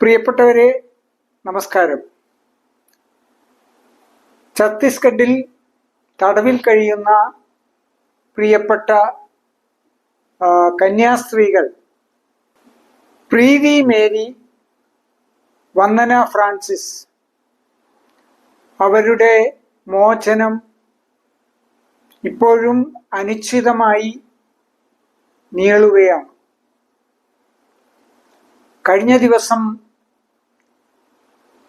പ്രിയപ്പെട്ടവരെ നമസ്കാരം. ഛത്തീസ്ഗഡിൽ തടവിൽ കഴിയുന്ന പ്രിയപ്പെട്ട കന്യാസ്ത്രീകൾ പ്രീതി മേരി വന്ദന ഫ്രാൻസിസ് അവരുടെ മോചനം ഇപ്പോഴും അനിശ്ചിതമായി നീളുകയാണ്. കഴിഞ്ഞ ദിവസം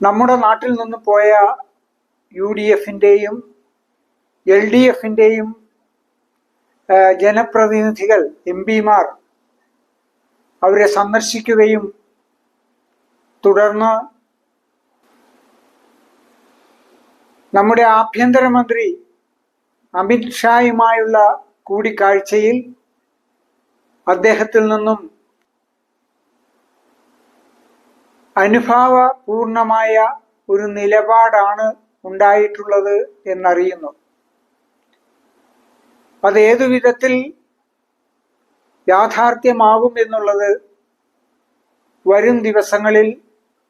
നമ്മുടെ നാട്ടിൽ നിന്ന് പോയ യു ഡി എഫിന്റെയും എൽ ഡി എഫിന്റെയും ജനപ്രതിനിധികൾ എം പിമാർ അവരെ സന്ദർശിക്കുകയും തുടർന്ന് നമ്മുടെ ആഭ്യന്തരമന്ത്രി അമിത് ഷായുമായുള്ള കൂടിക്കാഴ്ചയിൽ അദ്ദേഹത്തിൽ നിന്നും അനുഭാവപൂർണമായ ഒരു നിലപാടാണ് ഉണ്ടായിട്ടുള്ളത് എന്നറിയുന്നു. അത് ഏതു വിധത്തിൽ യാഥാർത്ഥ്യമാകും എന്നുള്ളത് വരും ദിവസങ്ങളിൽ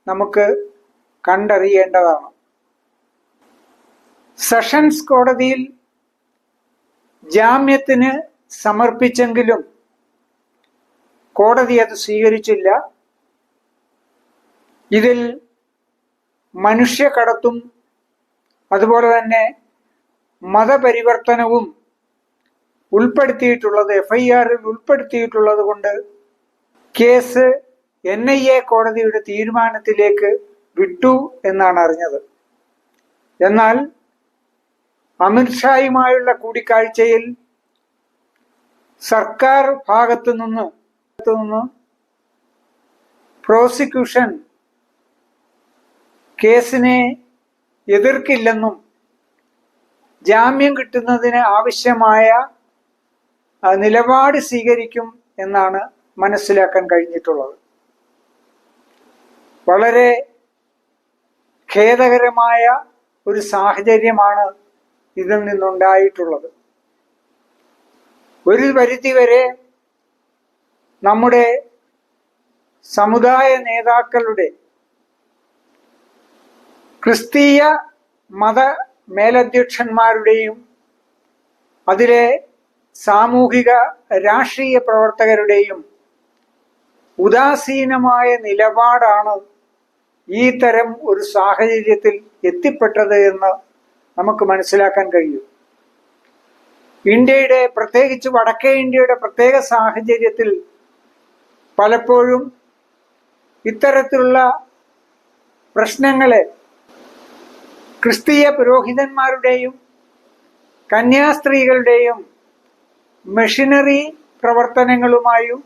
നമുക്ക് കണ്ടറിയേണ്ടതാണ്. സെഷൻസ് കോടതിയിൽ ജാമ്യത്തിന് സമർപ്പിച്ചെങ്കിലും കോടതി അത് സ്വീകരിച്ചില്ല. ഇതിൽ മനുഷ്യക്കടത്തും അതുപോലെ തന്നെ മതപരിവർത്തനവും ഉൾപ്പെടുത്തിയിട്ടുള്ളത് എഫ് ഐ ആറിൽ ഉൾപ്പെടുത്തിയിട്ടുള്ളത് കൊണ്ട് കേസ് എൻ ഐ എ കോടതിയുടെ തീരുമാനത്തിലേക്ക് വിട്ടു എന്നാണ് അറിഞ്ഞത്. എന്നാൽ അമിത്ഷായുമായുള്ള കൂടിക്കാഴ്ചയിൽ സർക്കാർ ഭാഗത്തു നിന്ന് പ്രോസിക്യൂഷൻ കേസിനെ എതിർക്കില്ലെന്നും ജാമ്യം കിട്ടുന്നതിന് ആവശ്യമായ നിലപാട് സ്വീകരിക്കും എന്നാണ് മനസ്സിലാക്കാൻ കഴിഞ്ഞിട്ടുള്ളത്. വളരെ ഖേദകരമായ ഒരു സാഹചര്യമാണ് ഇതിൽ നിന്നുണ്ടായിട്ടുള്ളത്. ഒരു പരിധിവരെ നമ്മുടെ സമുദായ നേതാക്കളുടെ ക്രിസ്തീയ മത മേലധ്യക്ഷന്മാരുടെയും അതിലെ സാമൂഹിക രാഷ്ട്രീയ പ്രവർത്തകരുടെയും ഉദാസീനമായ നിലപാടാണ് ഈ തരം ഒരു സാഹചര്യത്തിൽ എത്തിപ്പെട്ടത് എന്ന് നമുക്ക് മനസ്സിലാക്കാൻ കഴിയും. ഇന്ത്യയുടെ പ്രത്യേകിച്ച് വടക്കേ ഇന്ത്യയുടെ പ്രത്യേക സാഹചര്യത്തിൽ പലപ്പോഴും ഇത്തരത്തിലുള്ള പ്രശ്നങ്ങളെ ക്രിസ്തീയ പുരോഹിതന്മാരുടെയും കന്യാസ്ത്രീകളുടെയും മെഷീനറി പ്രവർത്തനങ്ങളുമായും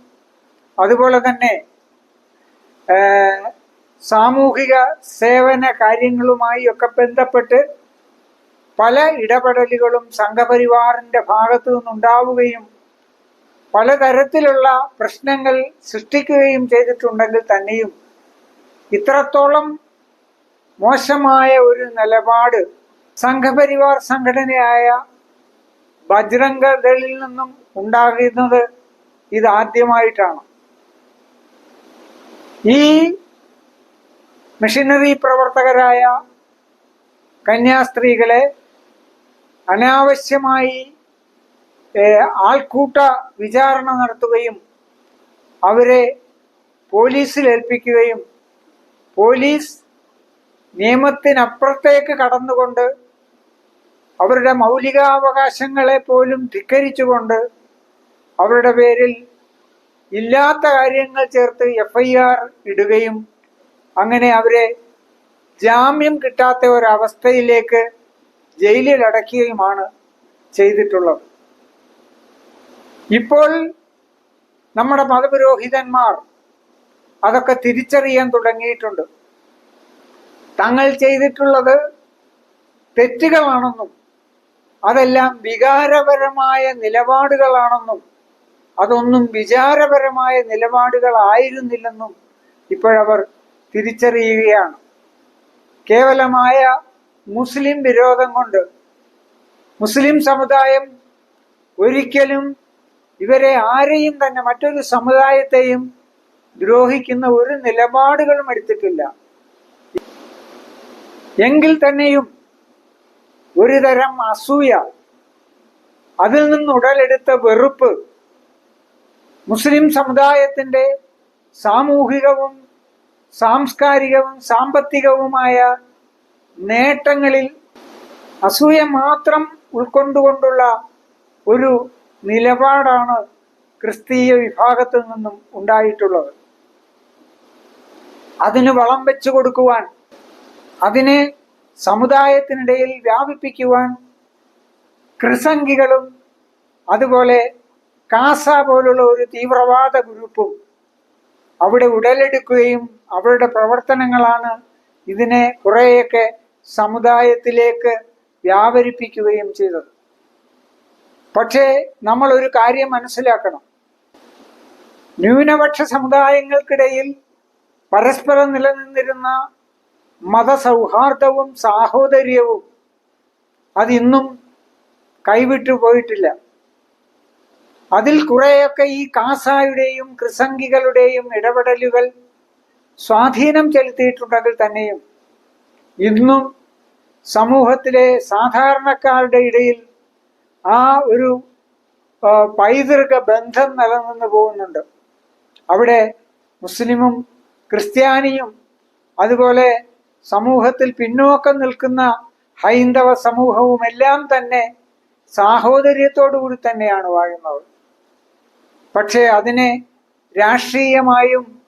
അതുപോലെ തന്നെ സാമൂഹിക സേവന കാര്യങ്ങളുമായി ഒക്കെ ബന്ധപ്പെട്ട് പല ഇടപെടലുകളും സംഘപരിവാറിന്റെ ഭാഗത്തു നിന്നുണ്ടാവുകയും പലതരത്തിലുള്ള പ്രശ്നങ്ങൾ സൃഷ്ടിക്കുകയും ചെയ്തിട്ടുണ്ടെങ്കിൽ തന്നെയും ഇത്രത്തോളം മോശമായ ഒരു നിലപാട് സംഘപരിവാർ സംഘടനയായ ബജ്രംഗ ദളിൽ നിന്നും ഉണ്ടാകുന്നത് ഇതാദ്യമായിട്ടാണ്. ഈ മിഷനറി പ്രവർത്തകരായ കന്യാസ്ത്രീകളെ അനാവശ്യമായി ആൾക്കൂട്ട വിചാരണ നടത്തുകയും അവരെ പോലീസിൽ ഏൽപ്പിക്കുകയും പോലീസ് നിയമത്തിനപ്പുറത്തേക്ക് കടന്നുകൊണ്ട് അവരുടെ മൗലികാവകാശങ്ങളെ പോലും ധിക്കരിച്ചുകൊണ്ട് അവരുടെ പേരിൽ ഇല്ലാത്ത കാര്യങ്ങൾ ചേർത്ത് എഫ് ഐ ആർ ഇടുകയും അങ്ങനെ അവരെ ജാമ്യം കിട്ടാത്ത ഒരവസ്ഥയിലേക്ക് ജയിലിൽ അടയ്ക്കുകയുമാണ് ചെയ്തിട്ടുള്ളത്. ഇപ്പോൾ നമ്മുടെ മതപുരോഹിതന്മാർ അതൊക്കെ തിരിച്ചറിയാൻ തുടങ്ങിയിട്ടുണ്ട്. തങ്ങൾ ചെയ്തിട്ടുള്ളത് തെറ്റുകളാണെന്നും അതെല്ലാം വികാരപരമായ നിലപാടുകളാണെന്നും അതൊന്നും വിചാരപരമായ നിലപാടുകളായിരുന്നില്ലെന്നും ഇപ്പോഴവർ തിരിച്ചറിയുകയാണ്. കേവലമായ മുസ്ലിം വിരോധം കൊണ്ട് മുസ്ലിം സമുദായം ഒരിക്കലും ഇവരെ ആരെയും തന്നെ മറ്റൊരു സമുദായത്തെയും ദ്രോഹിക്കുന്ന ഒരു നിലപാടുകളും എടുത്തിട്ടില്ല. എങ്കിൽ തന്നെയും ഒരുതരം അസൂയ അതിൽ നിന്ന് ഉടലെടുത്ത വെറുപ്പ് മുസ്ലിം സമുദായത്തിന്റെ സാമൂഹികവും സാംസ്കാരികവും സാമ്പത്തികവുമായ നേട്ടങ്ങളിൽ അസൂയ മാത്രം ഉൾക്കൊണ്ടുകൊണ്ടുള്ള ഒരു നിലപാടാണ് ക്രിസ്തീയ വിഭാഗത്തിൽ നിന്നും ഉണ്ടായിട്ടുള്ളത്. അതിന് വളം വെച്ചു കൊടുക്കുവാൻ അതിനെ സമുദായത്തിനിടയിൽ വ്യാപിപ്പിക്കുവാൻ ക്രിസംഗികളും അതുപോലെ കാസ പോലുള്ള ഒരു തീവ്രവാദ ഗ്രൂപ്പും അവിടെ ഉടലെടുക്കുകയും അവരുടെ പ്രവർത്തനങ്ങളാണ് ഇതിനെ കുറേയൊക്കെ സമുദായത്തിലേക്ക് വ്യാപരിപ്പിക്കുകയും ചെയ്തത്. പക്ഷേ നമ്മൾ ഒരു കാര്യം മനസ്സിലാക്കണം. ന്യൂനപക്ഷ സമുദായങ്ങൾക്കിടയിൽ പരസ്പരം നിലനിന്നിരുന്ന മതസൗഹാർദ്ദവും സാഹോദര്യവും അതിന്നും കൈവിട്ടു പോയിട്ടില്ല. അതിൽ കുറെയൊക്കെ ഈ കാസായുടെയും ക്രിസംഗികളുടെയും ഇടപെടലുകൾ സ്വാധീനം ചെലുത്തിയിട്ടുണ്ടെങ്കിൽ തന്നെയും ഇന്നും സമൂഹത്തിലെ സാധാരണക്കാരുടെ ഇടയിൽ ആ ഒരു പൈതൃക ബന്ധം നിലനിന്ന് പോകുന്നുണ്ട്. അവിടെ മുസ്ലിമും ക്രിസ്ത്യാനിയും അതുപോലെ സമൂഹത്തിൽ പിന്നോക്കം നിൽക്കുന്ന ഹൈന്ദവ സമൂഹവും എല്ലാം തന്നെ സാഹോദര്യത്തോടുകൂടി തന്നെയാണ് വാഴുന്നത്. പക്ഷേ അതിനെ രാഷ്ട്രീയമായും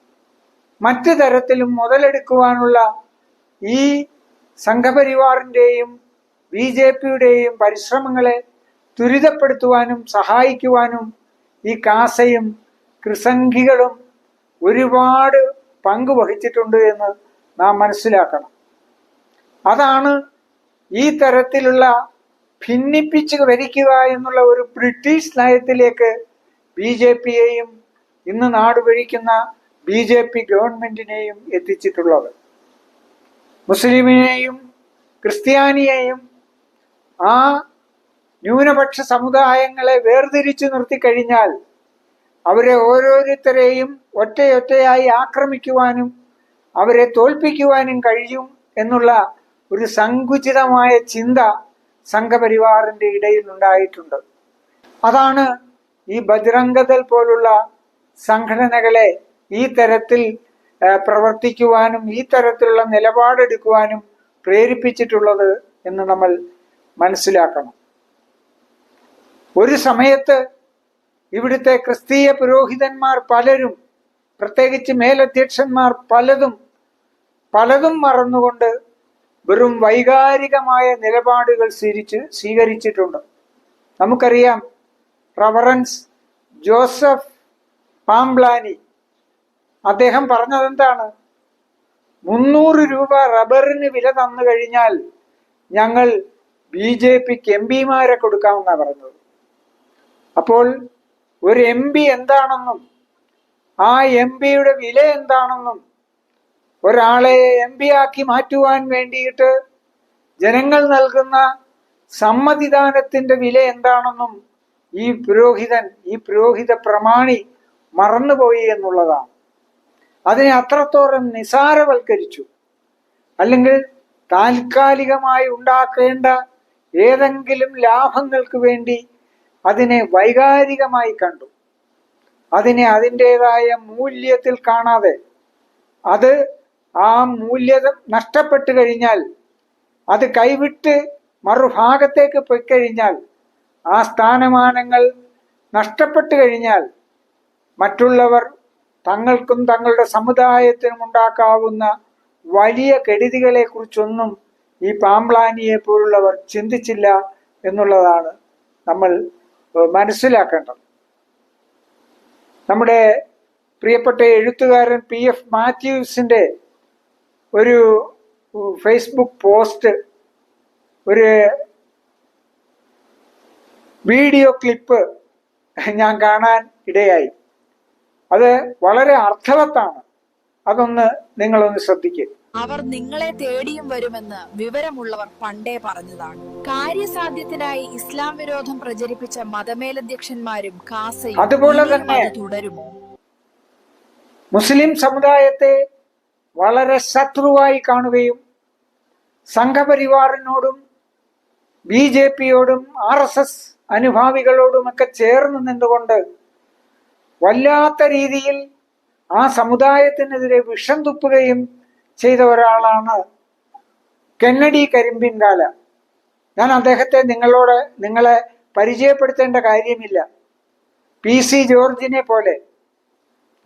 മറ്റു തരത്തിലും മുതലെടുക്കുവാനുള്ള ഈ സംഘപരിവാറിന്റെയും ബി ജെ പിയുടെയും പരിശ്രമങ്ങളെ ത്വരിതപ്പെടുത്തുവാനും സഹായിക്കുവാനും ഈ കാസയും ക്രിസംഖികളും ഒരുപാട് പങ്കുവഹിച്ചിട്ടുണ്ട് എന്ന് നാം മനസ്സിലാക്കണം. അതാണ് ഈ തരത്തിലുള്ള ഭിന്നിപ്പിച്ച് വരിക്കുക എന്നുള്ള ഒരു ബ്രിട്ടീഷ് നയത്തിലേക്ക് ബി ജെ പിയെയും ഇന്ന് നാട് ഭരിക്കുന്ന ബി ജെ പി ഗവൺമെന്റിനെയും എത്തിച്ചിട്ടുള്ളത്. മുസ്ലിമിനെയും ക്രിസ്ത്യാനിയെയും ആ ന്യൂനപക്ഷ സമുദായങ്ങളെ വേർതിരിച്ചു നിർത്തിക്കഴിഞ്ഞാൽ അവരെ ഓരോരുത്തരെയും ഒറ്റയൊറ്റയായി ആക്രമിക്കുവാനും അവരെ തോൽപ്പിക്കുവാനും കഴിയും എന്നുള്ള ഒരു സങ്കുചിതമായ ചിന്ത സംഘപരിവാറിന്റെ ഇടയിൽ ഉണ്ടായിട്ടുണ്ട് അതാണ് ഈ ബജ്രംഗതൽ പോലുള്ള സംഘടനകളെ ഈ തരത്തിൽ പ്രവർത്തിക്കുവാനും ഈ തരത്തിലുള്ള നിലപാടെടുക്കുവാനും പ്രേരിപ്പിച്ചിട്ടുള്ളത് എന്ന് നമ്മൾ മനസ്സിലാക്കണം. ഒരു സമയത്ത് ഇവിടുത്തെ ക്രിസ്തീയ പുരോഹിതന്മാർ പലരും പ്രത്യേകിച്ച് മേലധ്യക്ഷന്മാർ പലതും പലതും മറന്നുകൊണ്ട് വെറും വൈകാരികമായ നിലപാടുകൾ സ്വീകരിച്ച് സ്വീകരിച്ചിട്ടുണ്ട്. നമുക്കറിയാം റവറൻസ് ജോസഫ് പാംബ്ലാനി. അദ്ദേഹം പറഞ്ഞതെന്താണ്? മുന്നൂറ് രൂപ റബ്ബറിന് വില തന്നു കഴിഞ്ഞാൽ ഞങ്ങൾ ബി ജെ പിക്ക് എം പിമാരെ കൊടുക്കാമെന്നാണ് പറഞ്ഞത്. അപ്പോൾ ഒരു എം പി എന്താണെന്നും ആ എം പിയുടെ വില എന്താണെന്നും ഒരാളെ എം പി ആക്കി മാറ്റുവാൻ വേണ്ടിയിട്ട് ജനങ്ങൾ നൽകുന്ന സമ്മതിദാനത്തിന്റെ വില എന്താണെന്നും ഈ പുരോഹിതൻ ഈ പുരോഹിത പ്രമാണി മറന്നുപോയി എന്നുള്ളതാണ്. അതിനെ അത്രത്തോളം നിസാരവൽക്കരിച്ചു. അല്ലെങ്കിൽ താൽക്കാലികമായി ഉണ്ടാക്കേണ്ട ഏതെങ്കിലും ലാഭങ്ങൾക്ക് വേണ്ടി അതിനെ വൈകാരികമായി കണ്ടു. അതിനെ അതിന്റെതായ മൂല്യത്തിൽ കാണാതെ അത് ആ മൂല്യത നഷ്ടപ്പെട്ടു കഴിഞ്ഞാൽ അത് കൈവിട്ട് മറുഭാഗത്തേക്ക് പോയിക്കഴിഞ്ഞാൽ ആ സ്ഥാനമാനങ്ങൾ നഷ്ടപ്പെട്ടു കഴിഞ്ഞാൽ മറ്റുള്ളവർ തങ്ങൾക്കും തങ്ങളുടെ സമുദായത്തിനും ഉണ്ടാക്കാവുന്ന വലിയ കെടുതികളെ കുറിച്ചൊന്നും ഈ പാമ്പ്ലാനിയെ പോലുള്ളവർ ചിന്തിച്ചില്ല എന്നുള്ളതാണ് നമ്മൾ മനസ്സിലാക്കേണ്ടത്. നമ്മുടെ പ്രിയപ്പെട്ട എഴുത്തുകാരൻ പി എഫ് മാത്യൂസിന്റെ ഒരു ഫേസ്ബുക്ക് പോസ്റ്റ് ഒരു വീഡിയോ ക്ലിപ്പ് ഞാൻ കാണാൻ ഇടയായി. അത് വളരെ അർത്ഥവത്താണ്. അതൊന്ന് നിങ്ങളൊന്ന് ശ്രദ്ധിക്കുക അവർ നിങ്ങളെ തേടിയും വരുമെന്ന് വിവരമുള്ളവർ പണ്ടേ പറഞ്ഞതാണ്. കാര്യസാധ്യത്തിനായി ഇസ്ലാം വിരോധം പ്രചരിപ്പിച്ച മതമേലധ്യക്ഷന്മാരും കാസയും അതുപോലെ തന്നെ തുടരുമോ? മുസ്ലിം സമുദായത്തെ വളരെ ശത്രുവായി കാണുകയും സംഘപരിവാറിനോടും ബി ജെ പിയോടും ആർ എസ് എസ് അനുഭാവികളോടുമൊക്കെ ചേർന്ന് നിന്നുകൊണ്ട് വല്ലാത്ത രീതിയിൽ ആ സമുദായത്തിനെതിരെ വിഷം തുപ്പുകയും ചെയ്ത ഒരാളാണ് കെന്നഡി കരിമ്പിൻകാല. ഞാൻ അദ്ദേഹത്തെ നിങ്ങളോട് നിങ്ങളെ പരിചയപ്പെടുത്തേണ്ട കാര്യമില്ല. പി സി ജോർജിനെ പോലെ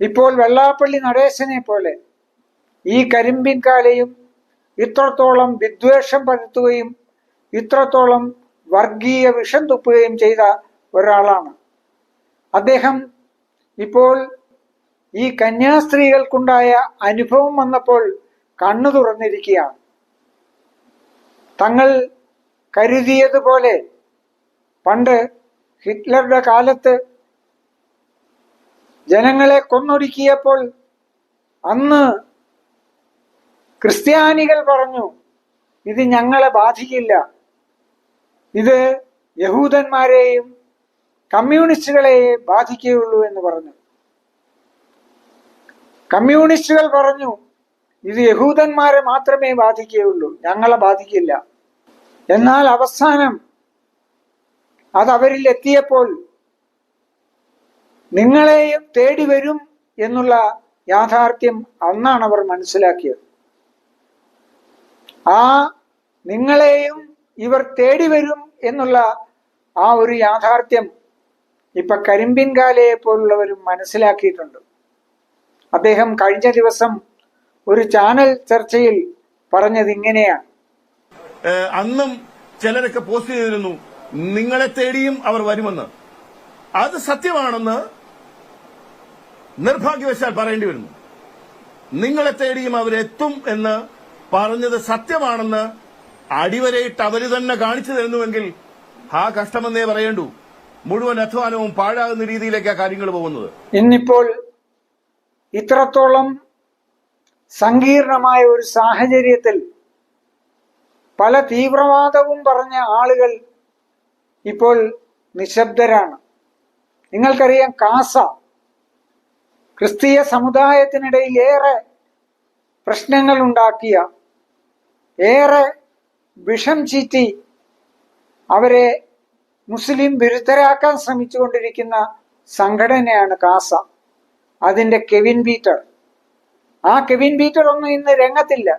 ഇപ്പോൾ വെള്ളാപ്പള്ളി നടേശനെ പോലെ ഈ കരിമ്പിൻകാലയും ഇത്രത്തോളം വിദ്വേഷം പരത്തുകയും ഇത്രത്തോളം വർഗീയ വിഷം തുപ്പുകയും ചെയ്ത ഒരാളാണ്. അദ്ദേഹം ഇപ്പോൾ ഈ കന്യാസ്ത്രീകൾക്കുണ്ടായ അനുഭവം വന്നപ്പോൾ കണ്ണു തുറന്നിരിക്കുകയാണ്. തങ്ങൾ കരുതിയതുപോലെ പണ്ട് ഹിറ്റ്ലറുടെ കാലത്ത് ജനങ്ങളെ കൊന്നൊടുക്കിയപ്പോൾ അന്ന് ക്രിസ്ത്യാനികൾ പറഞ്ഞു ഇത് ഞങ്ങളെ ബാധിക്കില്ല. ഇത് യഹൂദന്മാരെയും കമ്മ്യൂണിസ്റ്റുകളെയെ ബാധിക്കുകയുള്ളൂ എന്ന് പറഞ്ഞു. കമ്മ്യൂണിസ്റ്റുകൾ പറഞ്ഞു ഇത് യഹൂദന്മാരെ മാത്രമേ ബാധിക്കുകയുള്ളൂ ഞങ്ങളെ ബാധിക്കില്ല. എന്നാൽ അവസാനം അത് അവരിൽ എത്തിയപ്പോൾ നിങ്ങളെയും തേടി വരും എന്നുള്ള യാഥാർത്ഥ്യം അന്നാണ് അവർ മനസ്സിലാക്കിയത്. ആ നിങ്ങളെയും ഇവർ തേടി വരും എന്നുള്ള ആ ഒരു യാഥാർത്ഥ്യം ഇപ്പൊ കരിമ്പിൻകാലയെ പോലുള്ളവരും മനസ്സിലാക്കിയിട്ടുണ്ട്. അദ്ദേഹം കഴിഞ്ഞ ദിവസം ഒരു ചാനൽ ചർച്ചയിൽ പറഞ്ഞത് ഇങ്ങനെയാണ്. അന്നും ചിലരൊക്കെ പോസ്റ്റ് ചെയ്തിരുന്നു നിങ്ങളെ തേടിയും അവർ വരുമെന്ന്. അത് സത്യമാണെന്ന് നിർഭാഗ്യവശാൽ പറയേണ്ടി വരുന്നു. നിങ്ങളെ തേടിയും അവരെത്തും എന്ന് പറഞ്ഞത് സത്യമാണെന്ന് അടിവരയിട്ട് അവർ തന്നെ കാണിച്ചു തരുന്നുവെങ്കിൽ ആ കഷ്ടമെന്നേ പറയേണ്ടൂ. മുഴുവൻ അധ്വാനവും പാഴാകുന്ന രീതിയിലേക്കാണ് കാര്യങ്ങൾ പോകുന്നത്. ഇന്നിപ്പോൾ ഇത്രത്തോളം സങ്കീർണമായ ഒരു സാഹചര്യത്തിൽ പല തീവ്രവാദവും പറഞ്ഞ ആളുകൾ ഇപ്പോൾ നിശബ്ദരാണ്. നിങ്ങൾക്കറിയാം കാസ ക്രിസ്തീയ സമുദായത്തിനിടയിൽ ഏറെ പ്രശ്നങ്ങൾ ഉണ്ടാക്കിയ ഏറെ വിഷം ചീറ്റി അവരെ മുസ്ലിം വിരുദ്ധരാക്കാൻ ശ്രമിച്ചുകൊണ്ടിരിക്കുന്ന സംഘടനയാണ് കാസ. അതിന്റെ കെവിൻ ബീറ്റർ ആ കെവിൻ ബീറ്റർ ഒന്നും ഇന്ന് രംഗത്തില്ല.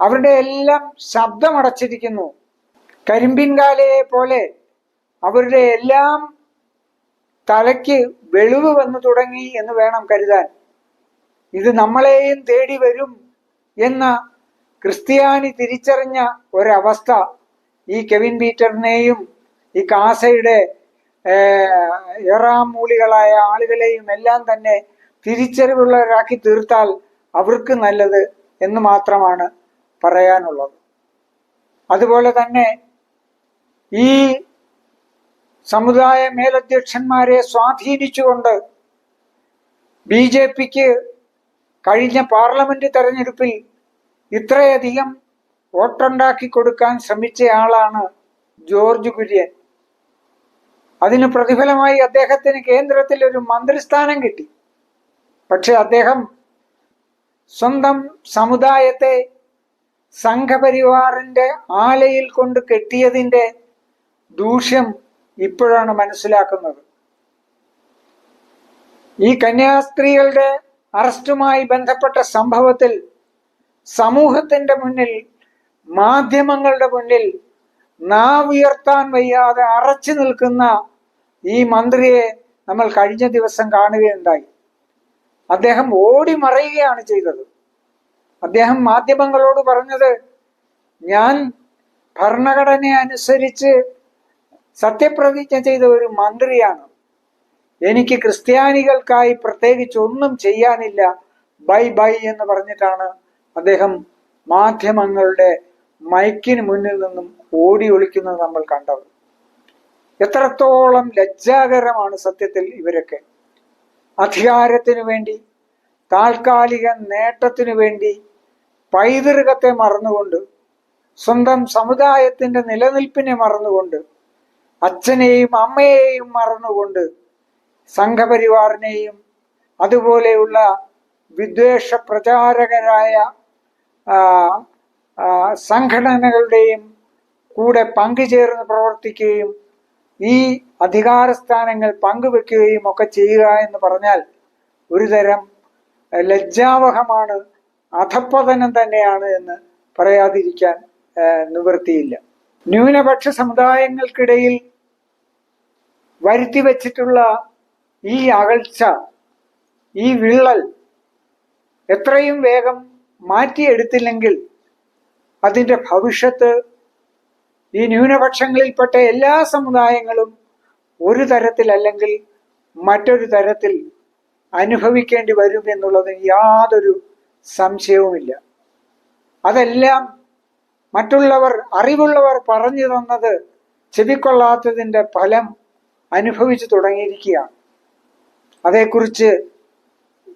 അവരുടെ എല്ലാം ശബ്ദമടച്ചിരിക്കുന്നു. കരിമ്പിൻകാലയെ പോലെ അവരുടെ എല്ലാം തലയ്ക്ക് വെളിവ് വന്നു തുടങ്ങി എന്ന് വേണം കരുതാൻ. ഇത് നമ്മളെയും തേടി വരും എന്ന ക്രിസ്ത്യാനി തിരിച്ചറിഞ്ഞ ഒരവസ്ഥ ഈ കെവിൻ പീറ്ററിനെയും ഈ കാസയുടെ ഏറാം മൂലികളായ ആളുകളെയും എല്ലാം തന്നെ തിരിച്ചറിവുള്ളവരാക്കി തീർത്താൽ അവർക്ക് നല്ലത് എന്ന് മാത്രമാണ് പറയാനുള്ളത്. അതുപോലെ തന്നെ ഈ സമുദായ മേലധ്യക്ഷന്മാരെ സ്വാധീനിച്ചുകൊണ്ട് ബി ജെ പിക്ക് കഴിഞ്ഞ പാർലമെന്റ് തെരഞ്ഞെടുപ്പിൽ ഇത്രയധികം വോട്ടുണ്ടാക്കി കൊടുക്കാൻ ശ്രമിച്ചയാളാണ് ജോർജ് കുര്യൻ. അതിന് പ്രതിഫലമായി അദ്ദേഹത്തിന് കേന്ദ്രത്തിൽ ഒരു മന്ത്രിസ്ഥാനം കിട്ടി. പക്ഷെ അദ്ദേഹം സ്വന്തം സമുദായത്തെ സംഘപരിവാറിന്റെ ആലയിൽ കൊണ്ട് കെട്ടിയതിന്റെ ദൂഷ്യം ഇപ്പോഴാണ് മനസ്സിലാക്കുന്നത്. ഈ കന്യാസ്ത്രീകളുടെ അറസ്റ്റുമായി ബന്ധപ്പെട്ട സംഭവത്തിൽ സമൂഹത്തിന്റെ മുന്നിൽ മാധ്യമങ്ങളുടെ മുന്നിൽ നാവുയർത്താൻ വയ്യാതെ അറച്ചു നിൽക്കുന്ന ഈ മന്ത്രിയെ നമ്മൾ കഴിഞ്ഞ ദിവസം കാണുകയുണ്ടായി. അദ്ദേഹം ഓടി മറയുകയാണ് ചെയ്തത്. അദ്ദേഹം മാധ്യമങ്ങളോട് പറഞ്ഞത് ഞാൻ ഭരണഘടന അനുസരിച്ച് സത്യപ്രതിജ്ഞ ചെയ്ത ഒരു മന്ത്രിയാണ്. എനിക്ക് ക്രിസ്ത്യാനികൾക്കായി പ്രത്യേകിച്ച് ഒന്നും ചെയ്യാനില്ല. ബൈ ബൈ എന്ന് പറഞ്ഞിട്ടാണ് അദ്ദേഹം മാധ്യമങ്ങളുടെ മൈക്കിന് മുന്നിൽ നിന്നും ഓടി ഒളിക്കുന്നത് നമ്മൾ കണ്ടത് എത്രത്തോളം ലജ്ജാകരമാണ് സത്യത്തിൽ ഇവരൊക്കെ. അധികാരത്തിനു വേണ്ടി താൽക്കാലിക നേട്ടത്തിനു വേണ്ടി പൈതൃകത്തെ മറന്നുകൊണ്ട് സ്വന്തം സമുദായത്തിന്റെ നിലനിൽപ്പിനെ മറന്നുകൊണ്ട് അച്ഛനെയും അമ്മയെയും മറന്നുകൊണ്ട് സംഘപരിവാറിനെയും അതുപോലെയുള്ള വിദ്വേഷ പ്രചാരകരായ സംഘടനകളുടെയും കൂടെ പങ്കുചേർന്ന് പ്രവർത്തിക്കുകയും ഈ അധികാരസ്ഥാനങ്ങൾ പങ്കുവെക്കുകയും ഒക്കെ ചെയ്യുക എന്ന് പറഞ്ഞാൽ ഒരുതരം തരം ലജ്ജാവഹമാണ് അധപ്പതനം തന്നെയാണ് എന്ന് പറയാതിരിക്കാൻ നിവൃത്തിയില്ല. ന്യൂനപക്ഷ സമുദായങ്ങൾക്കിടയിൽ വരുത്തി വച്ചിട്ടുള്ള ഈ അകൽച്ച ഈ വിള്ളൽ എത്രയും വേഗം മാറ്റിയെടുത്തില്ലെങ്കിൽ അതിന്റെ ഭവിഷ്യത്ത് ഈ ന്യൂനപക്ഷങ്ങളിൽപ്പെട്ട എല്ലാ സമുദായങ്ങളും ഒരു തരത്തിലല്ലെങ്കിൽ മറ്റൊരു തരത്തിൽ അനുഭവിക്കേണ്ടി വരും എന്നുള്ളത് യാതൊരു സംശയവുമില്ല. അതെല്ലാം മറ്റുള്ളവർ അറിവുള്ളവർ പറഞ്ഞു തന്നത് ചെവിക്കൊള്ളാത്തതിന്റെ ഫലം അനുഭവിച്ചു തുടങ്ങിയിരിക്കുകയാണ്. അതേക്കുറിച്ച്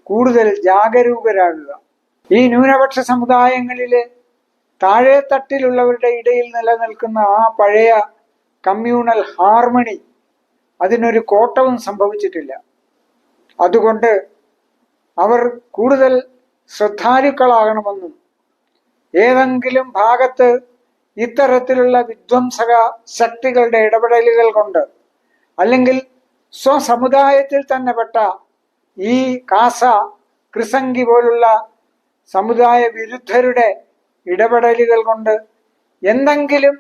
കൂടുതൽ ജാഗരൂകരാകുക. ഈ ന്യൂനപക്ഷ സമുദായങ്ങളിലെ താഴെത്തട്ടിലുള്ളവരുടെ ഇടയിൽ നിലനിൽക്കുന്ന ആ പഴയ കമ്മ്യൂണൽ ഹാർമണി അതിനൊരു കോട്ടവും സംഭവിച്ചിട്ടില്ല. അതുകൊണ്ട് അവർ കൂടുതൽ ശ്രദ്ധാലുക്കളാകണമെന്നും ഏതെങ്കിലും ഭാഗത്ത് ഇത്തരത്തിലുള്ള വിധ്വംസക ശക്തികളുടെ ഇടപെടലുകൾ കൊണ്ട് അല്ലെങ്കിൽ സ്വസമുദായത്തിൽ തന്നെ പെട്ട ഈ കാസ ക്രിസംഗി പോലുള്ള സമുദായ വിരുദ്ധരുടെ ഇടപെടലുകൾ കൊണ്ട് എന്തെങ്കിലും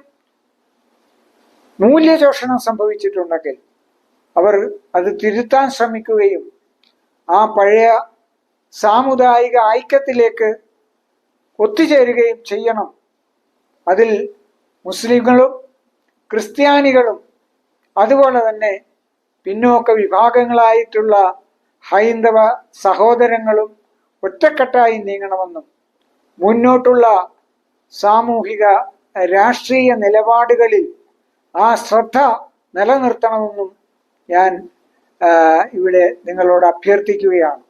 മൂല്യചോഷണം സംഭവിച്ചിട്ടുണ്ടെങ്കിൽ അവർ അത് തിരുത്താൻ ശ്രമിക്കുകയും ആ പഴയ സാമുദായിക ഐക്യത്തിലേക്ക് ഒത്തുചേരുകയും ചെയ്യണം. അതിൽ മുസ്ലിങ്ങളും ക്രിസ്ത്യാനികളും അതുപോലെ തന്നെ പിന്നോക്ക വിഭാഗങ്ങളായിട്ടുള്ള ഹൈന്ദവ സഹോദരങ്ങളും ഒറ്റക്കെട്ടായി നീങ്ങണമെന്നും മുന്നോട്ടുള്ള സാമൂഹിക രാഷ്ട്രീയ നിലപാടുകളിൽ ആ ശ്രദ്ധ നിലനിർത്തണമെന്നും ഞാൻ ഇവിടെ നിങ്ങളോട് അഭ്യർത്ഥിക്കുകയാണ്.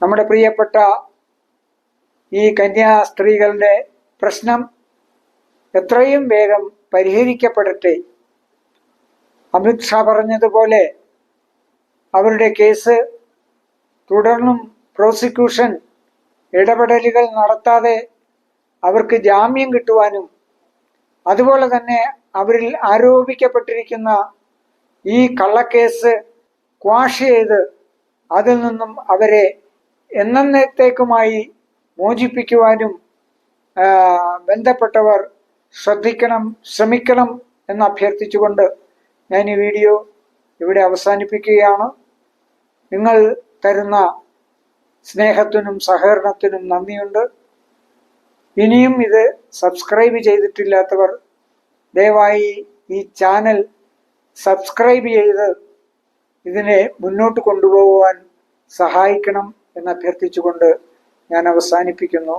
നമ്മുടെ പ്രിയപ്പെട്ട ഈ കന്യാസ്ത്രീകളുടെ പ്രശ്നം എത്രയും വേഗം പരിഹരിക്കപ്പെടട്ടെ. അമിത് ഷാ പറഞ്ഞതുപോലെ അവരുടെ കേസ് തുടർന്നും പ്രോസിക്യൂഷൻ ഇടപെടലുകൾ നടത്താതെ അവർക്ക് ജാമ്യം കിട്ടുവാനും അതുപോലെ തന്നെ അവരിൽ ആരോപിക്കപ്പെട്ടിരിക്കുന്ന ഈ കള്ളക്കേസ് ക്വാഷ് ചെയ്ത് അതിൽ നിന്നും അവരെ എന്നേക്കുമായി മോചിപ്പിക്കുവാനും ബന്ധപ്പെട്ടവർ ശ്രദ്ധിക്കണം ശ്രമിക്കണം എന്ന് അഭ്യർത്ഥിച്ചുകൊണ്ട് ഞാൻ ഈ വീഡിയോ ഇവിടെ അവസാനിപ്പിക്കുകയാണ്. നിങ്ങൾ തരുന്ന സ്നേഹത്തിനും സഹകരണത്തിനും നന്ദിയുണ്ട്. ഇനിയും ഇത് സബ്സ്ക്രൈബ് ചെയ്തിട്ടില്ലാത്തവർ ദയവായി ഈ ചാനൽ സബ്സ്ക്രൈബ് ചെയ്ത് ഇതിനെ മുന്നോട്ട് കൊണ്ടുപോകുവാൻ സഹായിക്കണം എന്ന് അഭ്യർത്ഥിച്ചുകൊണ്ട് ഞാൻ അവസാനിപ്പിക്കുന്നു.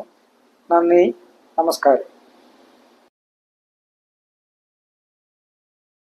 നന്ദി നമസ്കാരം.